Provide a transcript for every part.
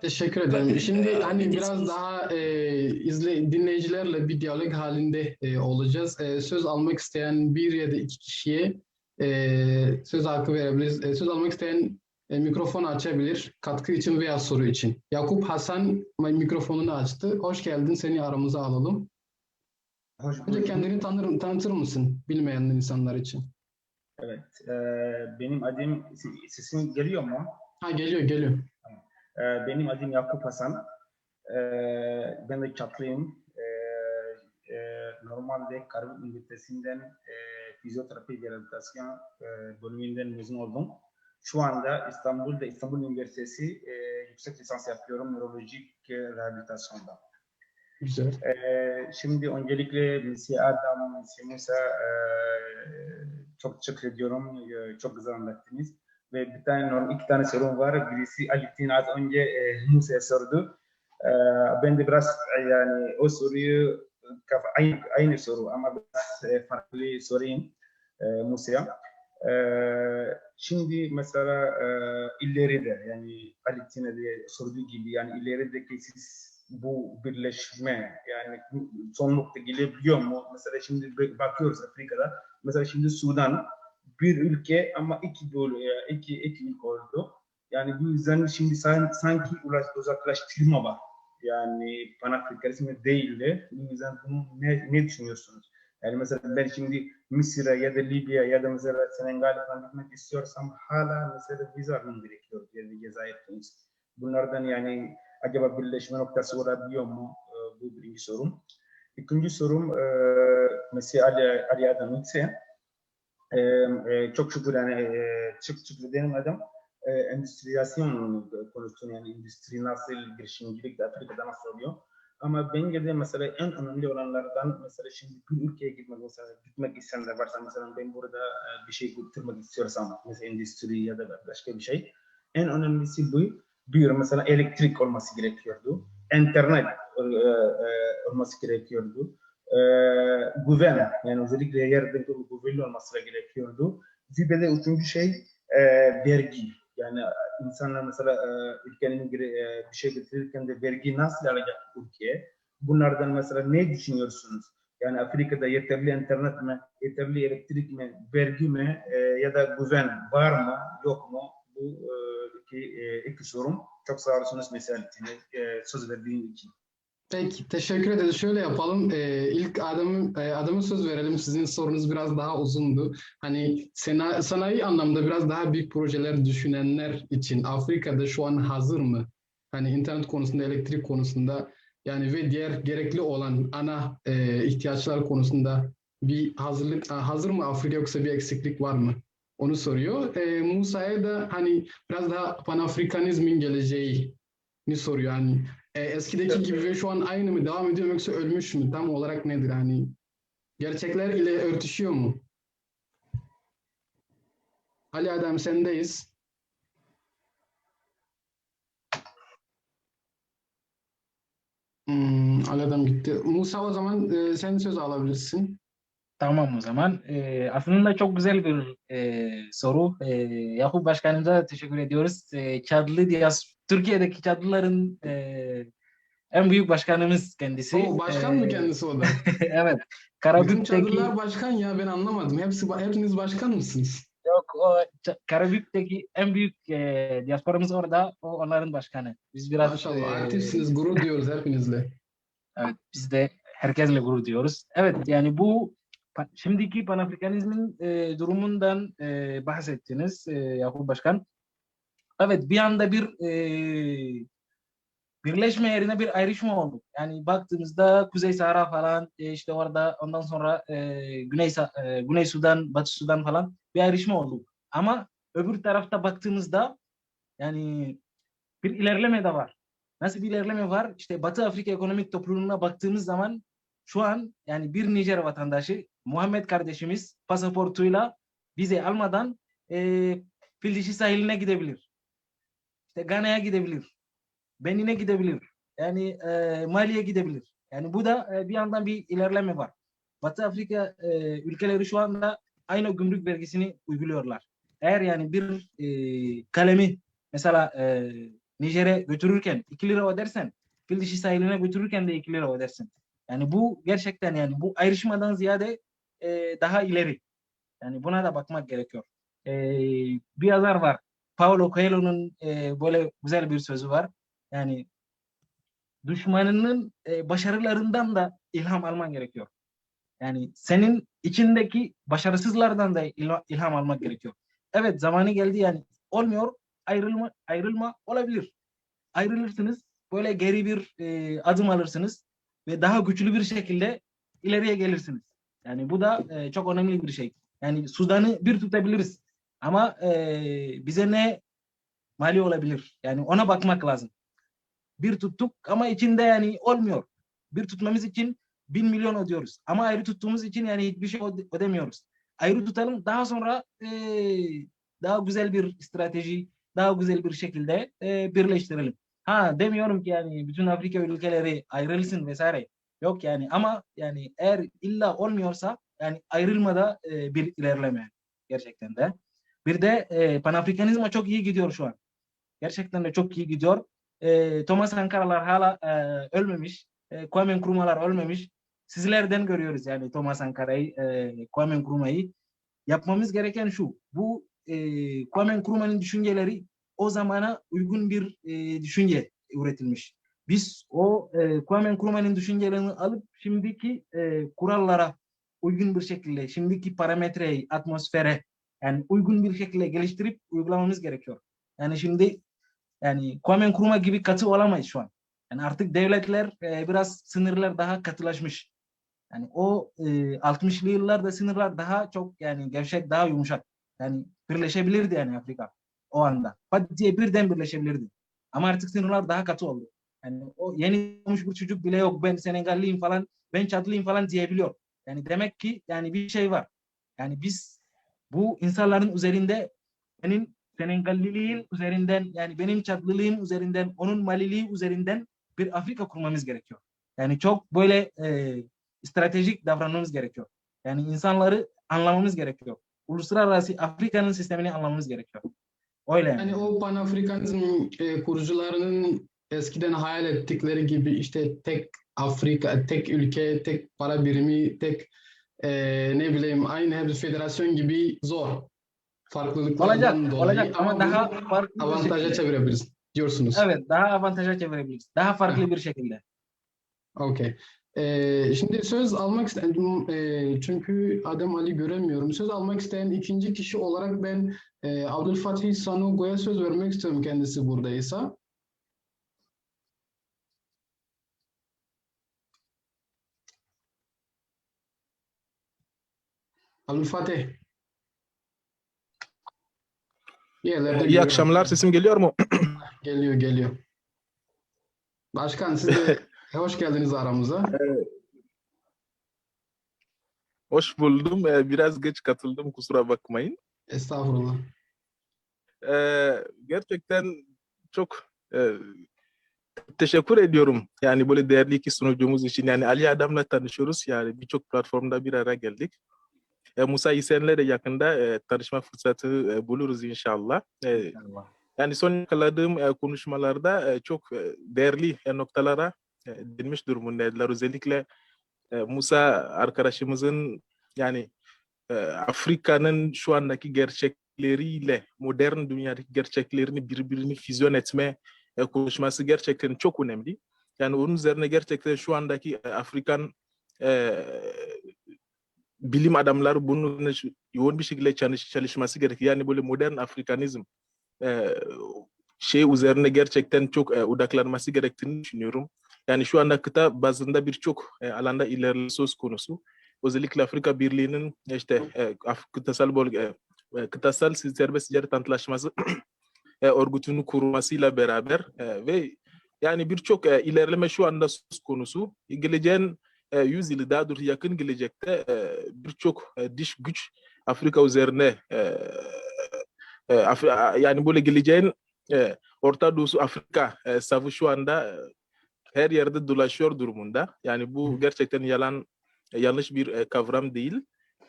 Teşekkür ederim. Şimdi hani biraz daha e, izle, dinleyicilerle bir diyalog halinde e, olacağız. E, söz almak isteyen bir ya da iki kişiye e, söz hakkı verebiliriz. E, söz almak isteyen e, mikrofonu açabilir. Katkı için veya soru için. Yakup Hasan mikrofonunu açtı. Hoş geldin. Seni aramıza alalım. Hoş Önce kendini tanır, tanıtır mısın bilmeyen insanlar için? Evet, e, benim adım, sesim geliyor mu? Ha geliyor geliyor. E, benim adım Yakup Hasan. E, ben de Çatlıyım. E, e, normalde Karabük Üniversitesi'nden e, fizyoterapi ve rehabilitasyon e, bölümünden mezun oldum. Şu anda İstanbul'da İstanbul Üniversitesi e, yüksek lisans yapıyorum nörolojik e, rehabilitasyonda. Güzel. Ee, şimdi öncelikle Mesih Adam, Mesih Musa e, çok teşekkür ediyorum. E, çok güzel anlattınız. Ve bir tane, iki tane sorum var. Birisi Alaaddin az önce e, Musa'ya sordu. E, ben de biraz e, yani o soruyu aynı, aynı soru ama biraz e, farklı sorayım e, Musa'ya. E, şimdi mesela e, ileride yani Alaaddin'e de sorduğu gibi yani ilerideki siz bu birleşme yani son nokta gelebiliyor mu? Mesela şimdi bakıyoruz Afrika'da. Mesela şimdi Sudan bir ülke ama iki böl iki iki ülke oldu. Yani bu yüzden şimdi san- sanki uzaklaştırma var. Yani Pan-Afrikanizm değil de bu yüzden bunu ne, ne düşünüyorsunuz? Yani mesela ben şimdi Mısır'a ya da Libya ya da mesela Senegal'e falan gitmek istiyorsam hala mesela vize almam gerekiyor. Yani Cezayir, Tunis. Bunlardan yani acaba birleşme noktası olabiliyor mu? Ee, bu birinci sorum. İkinci sorum e, Mesih Ali, Ali Adam e, e, çok şükür yani e, şükür benim adam e, endüstriyasyon konusunu yani endüstri nasıl girişimcilik de Afrika'da nasıl oluyor? Ama bence de mesela en önemli olanlardan mesela şimdi bir ülkeye gitmek mesela gitmek isteyenler varsa mesela ben burada e, bir şey götürmek istiyorsam mesela endüstri ya da başka bir şey en önemlisi bu bir mesela elektrik olması gerekiyordu. İnternet e, e, olması gerekiyordu. E, güven yani özellikle yerde güvenli olması gerekiyordu. Bir de üçüncü şey e, vergi. Yani insanlar mesela e, ülkenin gire- e, bir şey getirirken de vergi nasıl alacak ülkeye? Bunlardan mesela ne düşünüyorsunuz? Yani Afrika'da yeterli internet mi, yeterli elektrik mi, vergi mi e, ya da güven var mı, yok mu? Bu e, iki, e, iki sorum. Çok sağ olasınız mesela e, söz verdiğin için. Peki, teşekkür ederiz. Şöyle yapalım. Ee, ilk Adem'in e, Adem'e söz verelim. Sizin sorunuz biraz daha uzundu. Hani sena, sanayi anlamda biraz daha büyük projeler düşünenler için Afrika'da şu an hazır mı? Hani internet konusunda, elektrik konusunda yani ve diğer gerekli olan ana e, ihtiyaçlar konusunda bir hazırlık hazır mı Afrika yoksa bir eksiklik var mı? Onu soruyor. E, Musa'ya da hani biraz daha Panafrikanizmin geleceğini soruyor. Hani e, eskideki gibi ve şu an aynı mı devam ediyor mu yoksa ölmüş mü? Tam olarak nedir? Hani gerçekler ile örtüşüyor mu? Ali Adem sendeyiz. Hmm, Ali Adem gitti. Musa o zaman e, sen söz alabilirsin. Tamam o zaman. Ee, aslında çok güzel bir e, soru. Ee, Yakup Başkanımıza teşekkür ediyoruz. Ee, Çadlı Diyas, Türkiye'deki Çadlıların e, en büyük başkanımız kendisi. O başkan mı Ee, kendisi o da? evet. Karabük'teki çadırlar başkan ya ben anlamadım. Hepsi hepiniz başkan mısınız? yok, o, Karabük'teki en büyük e, diasporamız orada. O onların başkanı. Biz biraz Maşallah e, aktifsiniz. Gurur duyuyoruz hepinizle. Evet, biz de herkesle gurur duyuyoruz. Evet, yani bu şimdiki Panafrikanizmin e, durumundan e, bahsettiniz e, Yakup Başkan. Evet, bir anda bir e, birleşme yerine bir ayrışma oldu. Yani baktığımızda Kuzey Sahra falan, e, işte orada ondan sonra e, Güney e, Güney Sudan, Batı Sudan falan bir ayrışma oldu. Ama öbür tarafta baktığımızda yani bir ilerleme de var. Nasıl bir ilerleme var? İşte Batı Afrika Ekonomik Topluluğu'na baktığımız zaman şu an yani bir Nijer vatandaşı Muhammed kardeşimiz pasaportuyla vize almadan e, Fil sahiline gidebilir. İşte Gana'ya gidebilir. Benin'e gidebilir. Yani e, Mali'ye gidebilir. Yani bu da e, bir yandan bir ilerleme var. Batı Afrika e, ülkeleri şu anda aynı gümrük vergisini uyguluyorlar. Eğer yani bir e, kalemi mesela e, Nijer'e götürürken 2 lira ödersen fil sahiline götürürken de 2 lira ödersin. Yani bu gerçekten yani bu ayrışmadan ziyade e, daha ileri. Yani buna da bakmak gerekiyor. E, bir yazar var. Paulo Coelho'nun e, böyle güzel bir sözü var. Yani düşmanının e, başarılarından da ilham alman gerekiyor. Yani senin içindeki başarısızlardan da il- ilham almak gerekiyor. Evet zamanı geldi yani olmuyor ayrılma ayrılma olabilir. Ayrılırsınız böyle geri bir e, adım alırsınız ve daha güçlü bir şekilde ileriye gelirsiniz. Yani bu da e, çok önemli bir şey. Yani Sudan'ı bir tutabiliriz ama e, bize ne mali olabilir? Yani ona bakmak lazım. Bir tuttuk ama içinde yani olmuyor. Bir tutmamız için bin milyon ödüyoruz. Ama ayrı tuttuğumuz için yani hiçbir şey öde- ödemiyoruz. Ayrı tutalım daha sonra e, daha güzel bir strateji, daha güzel bir şekilde e, birleştirelim. Ha demiyorum ki yani bütün Afrika ülkeleri ayrılsın vesaire. Yok yani ama yani eğer illa olmuyorsa yani ayrılmada e, bir ilerleme gerçekten de. Bir de e, Panafrikanizma çok iyi gidiyor şu an. Gerçekten de çok iyi gidiyor. E, Thomas Sankara'lar hala e, ölmemiş. E, Kwame Nkrumah'lar ölmemiş. Sizlerden görüyoruz yani Thomas Sankara'yı, e, Kwame Nkrumah'ı. Yapmamız gereken şu. Bu e, Kwame Nkrumah'ın düşünceleri o zamana uygun bir e, düşünce üretilmiş. Biz o e, Kwame Nkrumah'ın düşüncelerini alıp şimdiki e, kurallara uygun bir şekilde, şimdiki parametreyi, atmosfere yani uygun bir şekilde geliştirip uygulamamız gerekiyor. Yani şimdi yani Kwame Nkrumah gibi katı olamayız şu an. Yani artık devletler e, biraz sınırlar daha katılaşmış. Yani o e, 60'lı yıllarda sınırlar daha çok yani gevşek, daha yumuşak. Yani birleşebilirdi yani Afrika o anda. Pat diye birden birleşebilirdi. Ama artık sınırlar daha katı oldu. Yani o yeni doğmuş bir çocuk bile yok ben Senegalliyim falan, ben Çatlıyım falan diyebiliyor. Yani demek ki yani bir şey var. Yani biz bu insanların üzerinde benim Senegalliliğin üzerinden yani benim Çatlılığım üzerinden, onun Maliliği üzerinden bir Afrika kurmamız gerekiyor. Yani çok böyle e, stratejik davranmamız gerekiyor. Yani insanları anlamamız gerekiyor. Uluslararası Afrika'nın sistemini anlamamız gerekiyor. Öyle yani. Yani o Panafrikanizm e, kurucularının eskiden hayal ettikleri gibi işte tek Afrika, tek ülke, tek para birimi, tek e, ne bileyim aynı hepsi federasyon gibi zor. Farklılıklardan Olacak, dolayı olacak ama bunu daha farklı avantaja şekilde. çevirebiliriz diyorsunuz. Evet, daha avantaja çevirebiliriz. Daha farklı bir şekilde. Okey. Ee, şimdi söz almak istedim ee, çünkü Adem Ali göremiyorum. Söz almak isteyen ikinci kişi olarak ben e, Abdülfatih Sanogo'ya söz vermek istiyorum kendisi buradaysa. Abdülfatih. Bir yerlerde İyi akşamlar. Sesim geliyor mu? Geliyor geliyor. Başkan siz de hoş geldiniz aramıza. Hoş buldum. Ee, Biraz geç katıldım. Kusura bakmayın. Estağfurullah. Ee, Gerçekten çok e, teşekkür ediyorum. Yani böyle değerli iki sunucumuz için. Yani Ali Adam'la tanışıyoruz. Yani birçok platformda bir araya geldik. E, Musa İsen'le de yakında e, tanışma fırsatı e, buluruz inşallah. E, Yani son yakaladığım e, konuşmalarda e, çok e, değerli e, noktalara e, değinmiş durumundaydılar. Özellikle e, Musa arkadaşımızın yani e, Afrika'nın şu andaki gerçekleriyle modern dünyadaki gerçeklerini birbirini füzyon etme e, konuşması gerçekten çok önemli. Yani onun üzerine gerçekten şu andaki e, Afrikan e, bilim adamları bunun yoğun bir şekilde çalış, çalışması gerekiyor. Yani böyle modern Afrikanizm e, şey üzerine gerçekten çok e, odaklanması gerektiğini düşünüyorum. Yani şu anda kıta bazında birçok e, alanda ilerleme söz konusu. Özellikle Afrika Birliği'nin işte e, kıtasal bölge, e, kıtasal serbest ticaret antlaşması e, örgütünü kurmasıyla beraber e, ve yani birçok e, ilerleme şu anda söz konusu. Geleceğin e, 100 yılı daha doğrusu yakın gelecekte e, birçok e, dış güç Afrika üzerine e, e, Af- yani böyle geleceğin e, Orta Doğu Afrika e, savı şu anda e, her yerde dolaşıyor durumunda. Yani bu gerçekten yalan e, yanlış bir e, kavram değil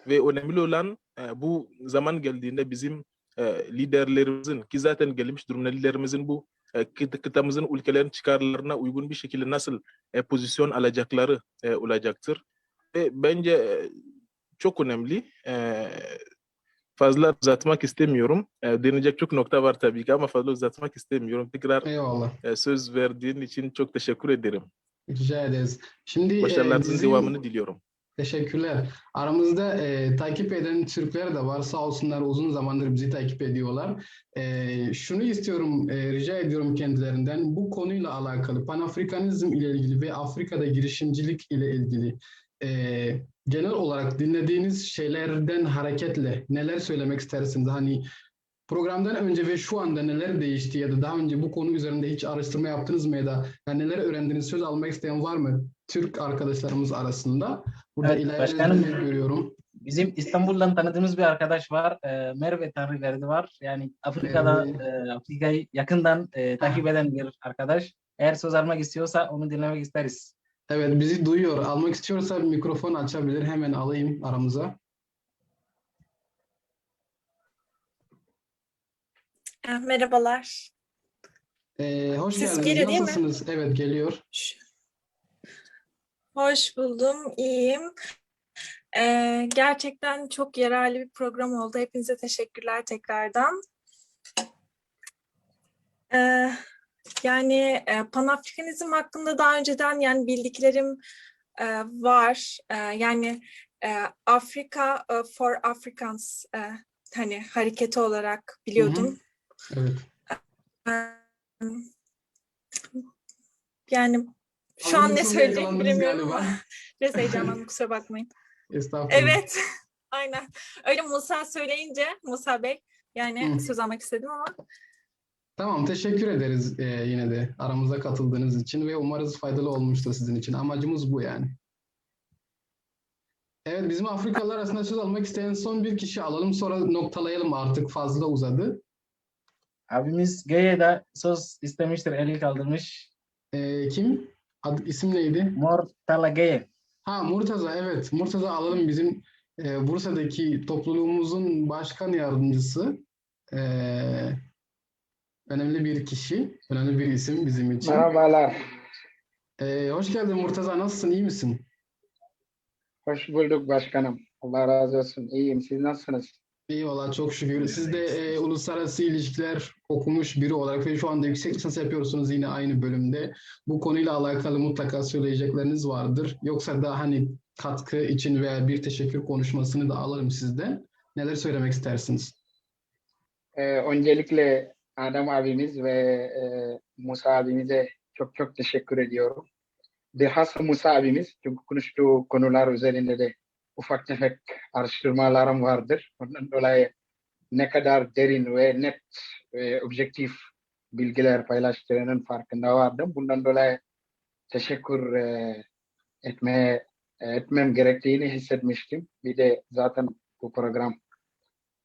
ve önemli olan e, bu zaman geldiğinde bizim e, liderlerimizin ki zaten gelmiş durumda liderlerimizin bu kıtamızın ülkelerin çıkarlarına uygun bir şekilde nasıl e, pozisyon alacakları e, olacaktır. Ve bence e, çok önemli. E, fazla uzatmak istemiyorum. E, deneyecek çok nokta var tabii ki ama fazla uzatmak istemiyorum. Tekrar Eyvallah. e, söz verdiğin için çok teşekkür ederim. Rica ederiz. Şimdi e, Başarılarınızın bizim- devamını diliyorum. Teşekkürler. Aramızda e, takip eden Türkler de var. Sağ olsunlar uzun zamandır bizi takip ediyorlar. E, şunu istiyorum, e, rica ediyorum kendilerinden. Bu konuyla alakalı, Panafrikanizm ile ilgili ve Afrika'da girişimcilik ile ilgili e, genel olarak dinlediğiniz şeylerden hareketle neler söylemek istersiniz? Hani programdan önce ve şu anda neler değişti ya da daha önce bu konu üzerinde hiç araştırma yaptınız mı ya da yani neler öğrendiniz? Söz almak isteyen var mı? Türk arkadaşlarımız arasında. Burada Evet, başkanım. görüyorum. Bizim İstanbul'dan tanıdığımız bir arkadaş var. E, Merve Tanrıverdi var. Yani Afrika'da Merve. e, Afrika'yı yakından e, takip eden bir arkadaş. Eğer söz almak istiyorsa onu dinlemek isteriz. Evet bizi duyuyor. Almak istiyorsa mikrofon açabilir. Hemen alayım aramıza. Eh, Merhabalar. Ee, hoş Ses geldiniz. geliyor değil mi? Nasılsınız? Evet geliyor. Ş- Hoş buldum, iyiyim. Eh, gerçekten çok yararlı bir program oldu. Hepinize teşekkürler tekrardan. Eh, yani eh, Panafrikanizm hakkında daha önceden yani bildiklerim eh, var. Eh, yani eh, Afrika eh, for Africans eh, hani hareketi olarak biliyordum. Evet. Yani şu an ne söyleyeceğimi bilemiyorum biraz heyecanlandım kusura bakmayın. Estağfurullah. Evet, aynen. Öyle Musa söyleyince Musa Bey yani Hı. söz almak istedim ama Tamam teşekkür ederiz ee, yine de aramıza katıldığınız için ve umarız faydalı olmuştur sizin için. Amacımız bu yani. Evet bizim Afrikalılar arasında söz almak isteyen son bir kişi alalım sonra noktalayalım artık fazla uzadı. Abimiz Gaye'de söz istemiştir, eli kaldırmış. Ee, kim? Ad, isim neydi? Mor Tala Gaye. Ha Murtaza evet. Murtaza alalım bizim e, Bursa'daki topluluğumuzun başkan yardımcısı. Ee, önemli bir kişi, önemli bir isim bizim için. Merhabalar. Ee, hoş geldin Murtaza. Nasılsın? iyi misin? Hoş bulduk başkanım. Allah razı olsun. İyiyim. Siz nasılsınız? İyi valla çok şükür. Siz de e, uluslararası ilişkiler okumuş biri olarak ve şu anda yüksek lisans yapıyorsunuz yine aynı bölümde. Bu konuyla alakalı mutlaka söyleyecekleriniz vardır. Yoksa da hani katkı için veya bir teşekkür konuşmasını da alırım sizden. Neler söylemek istersiniz? Ee, öncelikle Adem abimiz ve e, Musa abimize çok çok teşekkür ediyorum. Bilhassa Musa abimiz çünkü konuştuğu konular üzerinde de ufak tefek araştırmalarım vardır. Ondan dolayı ne kadar derin ve net ve objektif bilgiler paylaştığının farkında vardım. Bundan dolayı teşekkür e, etmeye etmem gerektiğini hissetmiştim. Bir de zaten bu program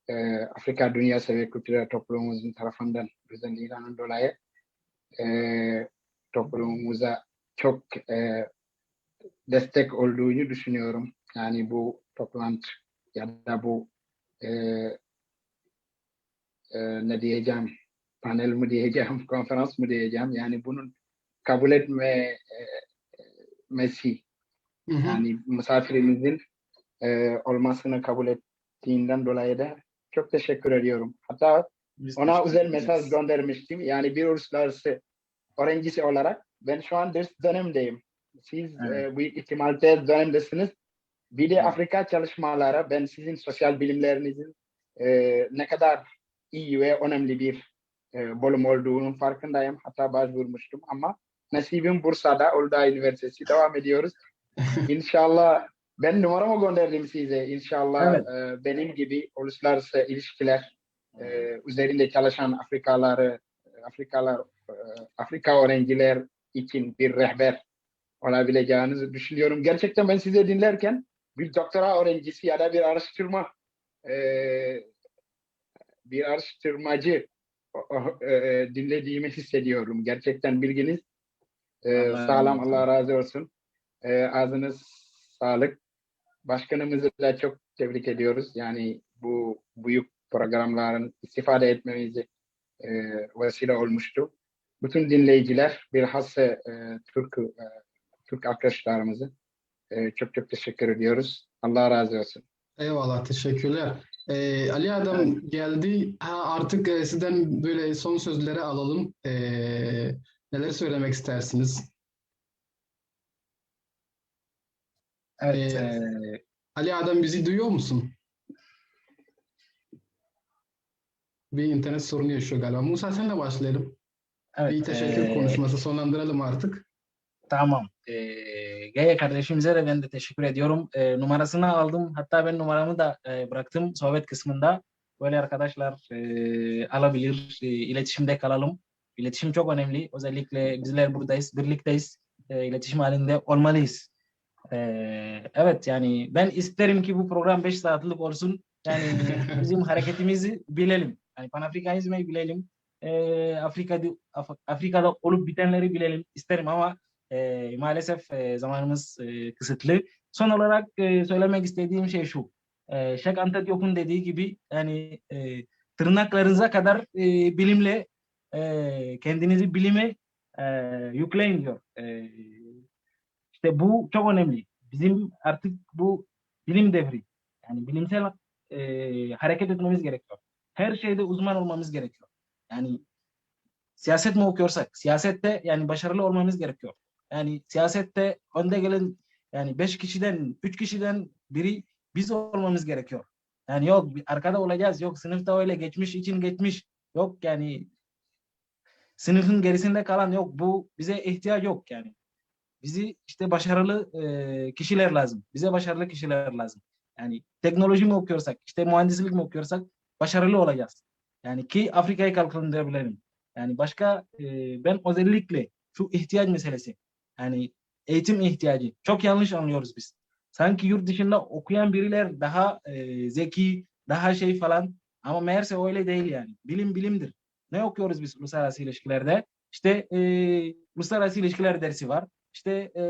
e, Afrika Dünyası ve Kültürel Toplumumuzun tarafından düzenlenen dolayı e, toplumumuza çok e, destek olduğunu düşünüyorum. Yani bu toplantı ya da bu e, e, ne diyeceğim panel mi diyeceğim, konferans mı diyeceğim yani bunun kabul etme e, mesi Hı hı. yani misafirimizin e, olmasını kabul ettiğinden dolayı da çok teşekkür ediyorum. Hatta Biz ona özel mesaj göndermiştim. Yani bir uluslararası öğrencisi olarak ben şu an ders dönemdeyim. Siz Evet. e, büyük ihtimal tez dönemdesiniz. Bir de Evet. Afrika çalışmaları ben sizin sosyal bilimlerinizin e, ne kadar iyi ve önemli bir e, bölüm olduğunun farkındayım. Hatta başvurmuştum ama nasibim Bursa'da Uludağ Üniversitesi devam ediyoruz. İnşallah ben numaramı gönderdim size. İnşallah Evet. e, benim gibi uluslararası ilişkiler e, üzerinde çalışan Afrikaları, Afrikalar, e, Afrika öğrenciler için bir rehber olabileceğinizi düşünüyorum. Gerçekten ben size dinlerken bir doktora öğrencisi ya da bir araştırma e, bir araştırmacı e, dinlediğimi hissediyorum. Gerçekten bilginiz e, sağlam. Allah razı olsun. E, ağzınız sağlık. Başkanımızı da çok tebrik ediyoruz. Yani bu büyük programların istifade etmemizi e, vesile olmuştu. bütün dinleyiciler, bilhassa e, Türk e, Türk arkadaşlarımızı e, çok çok teşekkür ediyoruz. Allah razı olsun. Eyvallah, teşekkürler. Ee, Ali Adam geldi. Ha, artık e, sizden böyle son sözleri alalım. Ee, neler söylemek istersiniz? Evet. Ee, e, Ali Adam bizi duyuyor musun? Bir internet sorunu yaşıyor galiba. Musa senle başlayalım. evet. Bir teşekkür e, konuşması sonlandıralım artık. Tamam. Ee, Gaya kardeşimize de ben de teşekkür ediyorum. Ee, numarasını aldım. Hatta ben numaramı da e, bıraktım sohbet kısmında. Böyle arkadaşlar e, alabilir, e, iletişimde kalalım. İletişim çok önemli. Özellikle bizler buradayız, birlikteyiz. E, iletişim halinde olmalıyız. E, evet yani ben isterim ki bu program 5 saatlik olsun. Yani bizim hareketimizi bilelim. Yani Panafrikanizmi bilelim. E, Afrika'da, Af- Afrika'da olup bitenleri bilelim isterim ama e, maalesef e, zamanımız e, kısıtlı. Son olarak e, söylemek istediğim şey şu. E, Sheikh Anta Diop'un dediği gibi yani e, tırnaklarınıza kadar e, bilimle e, kendinizi bilime e, yükleyin diyor. E, işte bu çok önemli. Bizim artık bu bilim devri. Yani bilimsel e, hareket etmemiz gerekiyor. Her şeyde uzman olmamız gerekiyor. Yani siyaset mi okuyorsak, siyasette yani başarılı olmamız gerekiyor. Yani siyasette önde gelen yani beş kişiden, üç kişiden biri biz olmamız gerekiyor. Yani yok arkada olacağız, yok sınıfta öyle geçmiş için geçmiş, yok yani sınıfın gerisinde kalan yok. Bu bize ihtiyaç yok yani. Bizi işte başarılı e, kişiler lazım. Bize başarılı kişiler lazım. Yani teknoloji mi okuyorsak, işte mühendislik mi okuyorsak başarılı olacağız. Yani ki Afrika'yı kalkındırabilelim. Yani başka e, ben özellikle şu ihtiyaç meselesi. Yani eğitim ihtiyacı. Çok yanlış anlıyoruz biz. Sanki yurt dışında okuyan biriler daha e, zeki, daha şey falan. Ama meğerse öyle değil yani. Bilim bilimdir. Ne okuyoruz biz uluslararası ilişkilerde? İşte e, uluslararası ilişkiler dersi var. İşte e,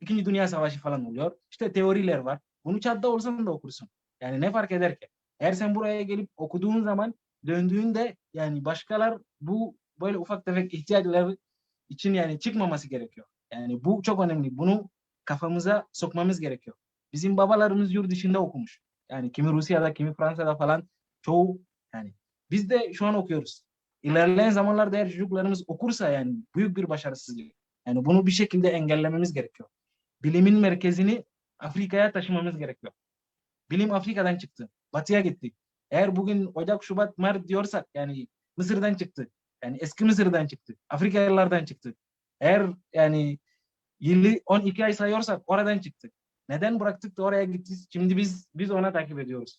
İkinci Dünya Savaşı falan oluyor. İşte teoriler var. Bunu çatta olsan da okursun. Yani ne fark eder ki? Eğer sen buraya gelip okuduğun zaman döndüğünde yani başkalar bu böyle ufak tefek ihtiyaçları için yani çıkmaması gerekiyor. Yani bu çok önemli. Bunu kafamıza sokmamız gerekiyor. Bizim babalarımız yurt dışında okumuş. Yani kimi Rusya'da, kimi Fransa'da falan çoğu yani biz de şu an okuyoruz. İlerleyen zamanlarda eğer çocuklarımız okursa yani büyük bir başarısızlık. Yani bunu bir şekilde engellememiz gerekiyor. Bilimin merkezini Afrika'ya taşımamız gerekiyor. Bilim Afrika'dan çıktı. Batı'ya gitti. Eğer bugün Ocak, Şubat, Mart diyorsak yani Mısır'dan çıktı. Yani eski Mısır'dan çıktı. Afrikalılardan çıktı. Eğer yani yılı 12 ay sayıyorsak oradan çıktı. Neden bıraktık da oraya gittik? Şimdi biz biz ona takip ediyoruz.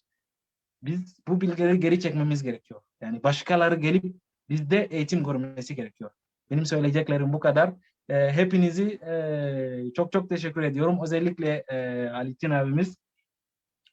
Biz bu bilgileri geri çekmemiz gerekiyor. Yani başkaları gelip bizde eğitim görmesi gerekiyor. Benim söyleyeceklerim bu kadar. Ee, hepinizi e, çok çok teşekkür ediyorum. Özellikle e, Alitin abimiz.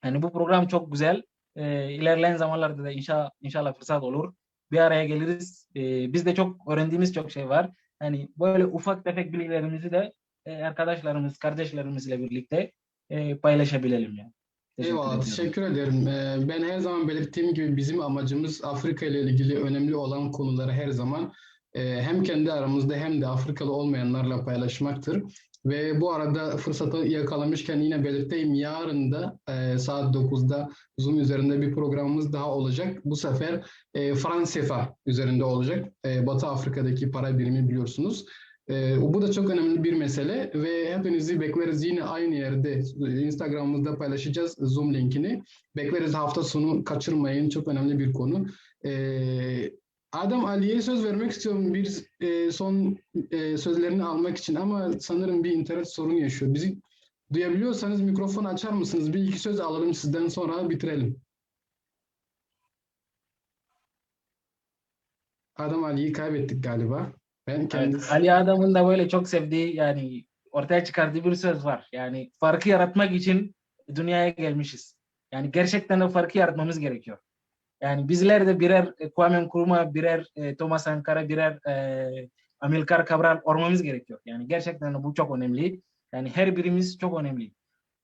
Yani bu program çok güzel. E, ilerleyen zamanlarda da inşallah, inşallah fırsat olur. Bir araya geliriz. E, biz de çok öğrendiğimiz çok şey var. Yani böyle ufak tefek bilgilerimizi de e, arkadaşlarımız, kardeşlerimizle birlikte e, paylaşabilelim yani. Teşekkür Eyvallah, ediyorum. teşekkür ederim. Ee, Ben her zaman belirttiğim gibi bizim amacımız Afrika ile ilgili önemli olan konuları her zaman e, hem kendi aramızda hem de Afrikalı olmayanlarla paylaşmaktır. Ve bu arada fırsatı yakalamışken yine belirteyim yarın da e, saat 9'da Zoom üzerinde bir programımız daha olacak. Bu sefer e, franc CFA üzerinde olacak. E, Batı Afrika'daki para birimi biliyorsunuz. E, bu da çok önemli bir mesele ve hepinizi bekleriz yine aynı yerde Instagram'ımızda paylaşacağız Zoom linkini. Bekleriz hafta sonu kaçırmayın çok önemli bir konu. E, Adam Ali'ye söz vermek istiyorum bir e, son e, sözlerini almak için ama sanırım bir internet sorunu yaşıyor. Bizi duyabiliyorsanız mikrofon açar mısınız? Bir iki söz alalım sizden sonra bitirelim. Adam Ali'yi kaybettik galiba. Ben Evet, kendisi... Ali Adam'ın da böyle çok sevdiği yani ortaya çıkardığı bir söz var. Yani farkı yaratmak için dünyaya gelmişiz. Yani gerçekten de farkı yaratmamız gerekiyor. Yani bizler de birer e, Kwame Nkrumah, birer e, Thomas Sankara, birer e, Amilcar Cabral olmamız gerekiyor. Yani gerçekten bu çok önemli. Yani her birimiz çok önemli.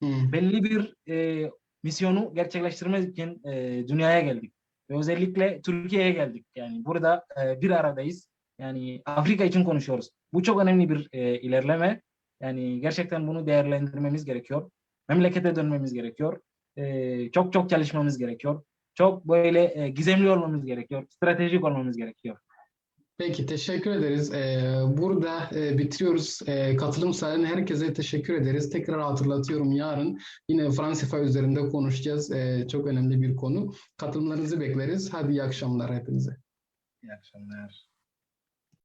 Hı. Belli bir e, misyonu gerçekleştirmek için e, dünyaya geldik. Ve özellikle Türkiye'ye geldik. Yani burada e, bir aradayız. Yani Afrika için konuşuyoruz. Bu çok önemli bir e, ilerleme. Yani gerçekten bunu değerlendirmemiz gerekiyor. Memlekete dönmemiz gerekiyor. E, çok çok çalışmamız gerekiyor. Çok böyle e, gizemli olmamız gerekiyor. Stratejik olmamız gerekiyor. Peki teşekkür ederiz. Ee, burada e, bitiriyoruz. Ee, katılım sağlayan herkese teşekkür ederiz. Tekrar hatırlatıyorum yarın yine Fransifa üzerinde konuşacağız. Ee, çok önemli bir konu. Katılımlarınızı bekleriz. Hadi iyi akşamlar hepinize. İyi akşamlar.